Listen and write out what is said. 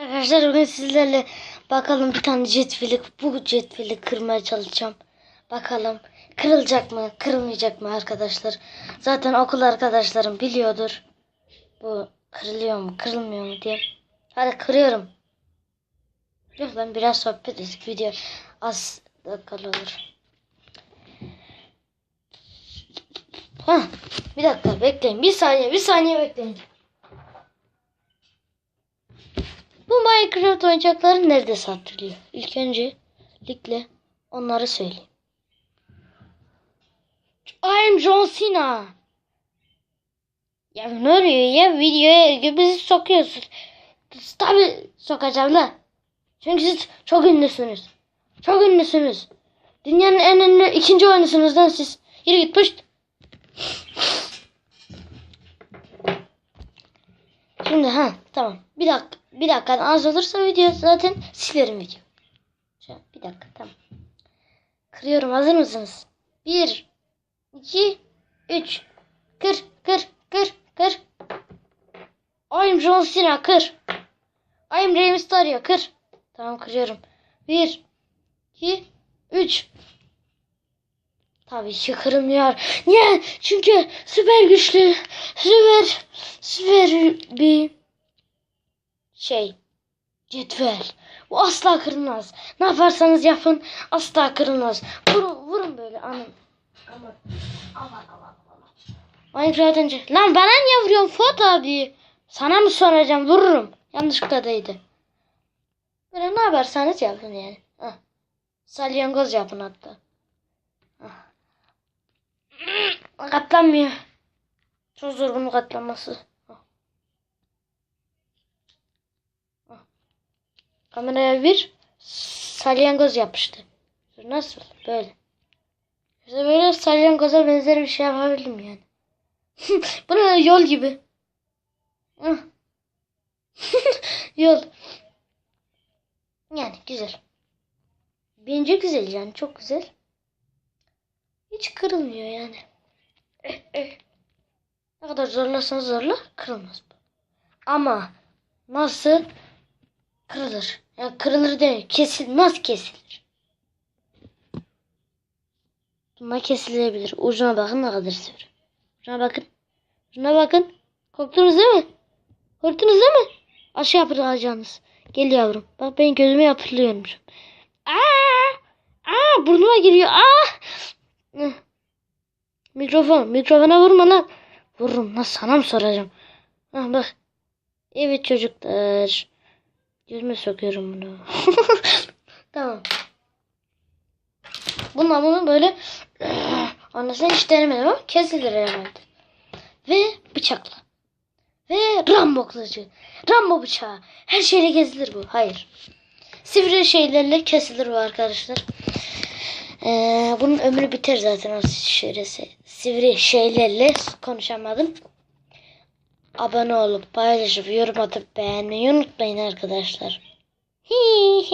Arkadaşlar bugün sizlerle bakalım bir tane cetveli bu cetveli kırmaya çalışacağım. Bakalım kırılacak mı kırılmayacak mı arkadaşlar. Zaten okul arkadaşlarım biliyordur. Bu kırılıyor mu kırılmıyor mu diye. Hadi kırıyorum. Yok lan biraz sohbet edip video az dakikalı olur. Hah, bir dakika bekleyin. Bir saniye bir saniye bekleyin. Bu Minecraft oyuncakları nerede satılıyor? İlk önce likle onları söyleyeyim. I'm John Cena. Ya ne oluyor ya videoya bizi sokuyorsun. Tabi sokacağım da. Çünkü siz çok ünlüsünüz. Çok ünlüsünüz. Dünyanın en ünlü ikinci oyuncusunuz lan siz. Yürü git pışt. Şimdi ha tamam. Bir dakika bir dakika az olursa video zaten silerim video. Bir dakika tamam. Kırıyorum hazır mısınız? Bir, iki, üç. Kır, kır, kır, kır. I'm John Cena kır. I'm Rey Mysterio kır. Tamam kırıyorum. Bir, iki, üç. Tabii ki kırılmıyor. Niye? Çünkü süper güçlü. Süper, süper bir şey. Cetvel. Bu asla kırılmaz. Ne yaparsanız yapın asla kırılmaz. Vurun, vurun böyle anam. Aman. Aman aman aman. Minecraft önce. Lan bana niye vuruyorsun Fuat abi? Sana mı soracağım? Vururum. Yanlışlıkla değdi. Böyle ne yaparsanız yapın yani. Hah. Salyangoz yapın hatta. Hah. Katlanmıyor. Çok zor bunun katlanması. Hah. Hah. Kameraya bir salyangoz yapıştı. Nasıl? Böyle. İşte böyle salyangoza benzer bir şey yapabildim yani. Bu ne yol gibi. Yol. Yani güzel. Bence güzel yani çok güzel. Hiç kırılmıyor yani. Ne kadar zorlarsanız zorla kırılmaz. Ama nasıl kırılır? Yani kırılır değil. Kesilmez kesilir. Bunlar kesilebilir. Ucuna bakın ne kadar sivri. Ucuna bakın. Ucuna bakın. Korktunuz değil mi? Korktunuz değil mi? Aşı yapılacağınız. Gel yavrum. Bak ben gözüme yapılıyorum. Aa! Aa! Burnuma giriyor. Aa! Hıh. Mikrofon. Mikrofona vurma lan. Vururum lan sana mı soracağım? Ha bak. Evet çocuklar. Gözüme sokuyorum bunu. tamam. Bununla bunu böyle anlasın hiç denemedim ama kesilir herhalde. Ve bıçakla. Ve Rambo kılıcı. Rambo bıçağı. Her şeyle kesilir bu. Hayır. Sivri şeylerle kesilir bu arkadaşlar. Ee, bunun ömrü biter zaten o şöyle sivri şeylerle konuşamadım. Abone olup paylaşıp yorum atıp beğenmeyi unutmayın arkadaşlar.